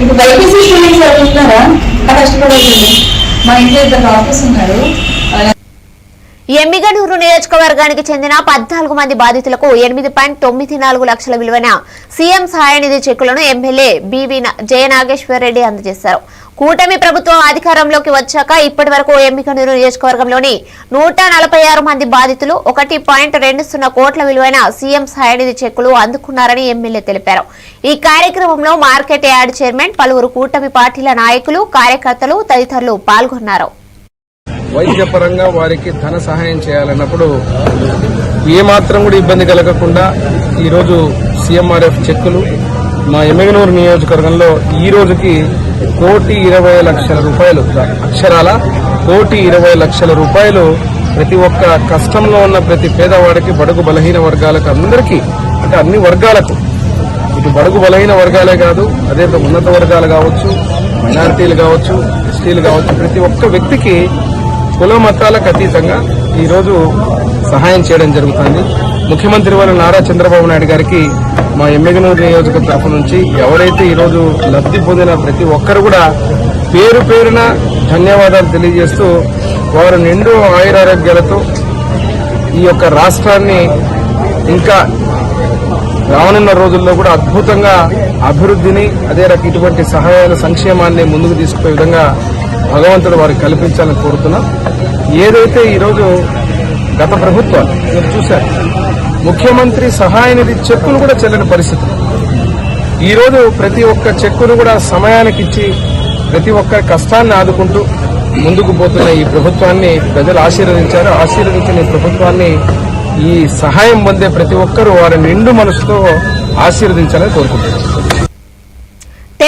ఇప్పుడు BiPC students చదువుతున్నారా కష్టపడుతుంది మా ఇంట్లో ఇద్దరు ఆఫీస్ ఉన్నారు. ఎమ్మిగనూరు నియోజకవర్గానికి చెందిన పద్నాలుగు మంది బాధితులకు ఎనిమిది పాయింట్ తొమ్మిది నాలుగు లక్షల విలువైన సీఎం సహాయనిధి చెక్కులను ఎమ్మెల్యే బివి జయనాగేశ్వర్ రెడ్డి అందజేశారు. కూటమి ప్రభుత్వం అధికారంలోకి వచ్చాక ఇప్పటి వరకు ఎమ్మిగనూరు నియోజకవర్గంలోని నూట నలభై ఆరు మంది బాధితులు ఒకటి పాయింట్ రెండు సున్నా కోట్ల విలువైన సీఎం సహాయనిధి చెక్కులు అందుకున్నారని ఎమ్మెల్యే తెలిపారు. ఈ కార్యక్రమంలో మార్కెట్ యార్డ్ చైర్మన్ పలువురు కూటమి పార్టీల నాయకులు కార్యకర్తలు తదితరులు పాల్గొన్నారు. వైద్యపరంగా వారికి ధన సహాయం చేయాలన్నప్పుడు ఏమాత్రం కూడా ఇబ్బంది కలగకుండా ఈరోజు సీఎంఆర్ఎఫ్ చెక్కులు మా ఎమ్మెగనూరు నియోజకవర్గంలో ఈ రోజుకి కోటి ఇరవై లక్షల రూపాయలు అక్షరాల కోటి ఇరవై లక్షల రూపాయలు ప్రతి ఒక్క కష్టంలో ఉన్న ప్రతి పేదవాడికి బడుగు బలహీన వర్గాలకు అందరికీ అంటే అన్ని వర్గాలకు. ఇటు బడుగు బలహీన వర్గాలే కాదు అదే ఉన్నత వర్గాలు కావచ్చు మైనారిటీలు కావచ్చు ఎస్టీలు కావచ్చు ప్రతి ఒక్క వ్యక్తికి కుల మతాలకు అతీతంగా ఈరోజు సహాయం చేయడం జరుగుతుంది. ముఖ్యమంత్రి వారు నారా చంద్రబాబు నాయుడు గారికి మా ఎమ్మెగనూరు నియోజక తరఫు నుంచి ఎవరైతే ఈరోజు లబ్ధి పొందిన ప్రతి ఒక్కరు కూడా పేరు పేరున ధన్యవాదాలు తెలియజేస్తూ వారు నిండు ఆయురారోగ్యాలతో ఈ యొక్క రాష్ట్రాన్ని ఇంకా రానున్న రోజుల్లో కూడా అద్భుతంగా అభివృద్ధిని అదే రకం ఇటువంటి సహాయాల సంక్షేమాన్ని ముందుకు తీసుకునే విధంగా భగవంతుడు వారికి కల్పించాలని కోరుతున్నాం. ఏదైతే ఈరోజు గత ప్రభుత్వాలు మీరు చూశారు ముఖ్యమంత్రి సహాయ నిధి చెక్కులు కూడా చెల్లని పరిస్థితి. ఈరోజు ప్రతి ఒక్క చెక్కును కూడా సమయానికి ఇచ్చి ప్రతి ఒక్క కష్టాన్ని ఆదుకుంటూ ముందుకు పోతున్న ఈ ప్రభుత్వాన్ని ప్రజలు ఆశీర్వదించారు. ఆశీర్వదించిన ఈ ప్రభుత్వాన్ని ఈ సహాయం పొందే ప్రతి ఒక్కరూ వారి నిండు మనసుతో ఆశీర్వదించాలని కోరుకుంటున్నారు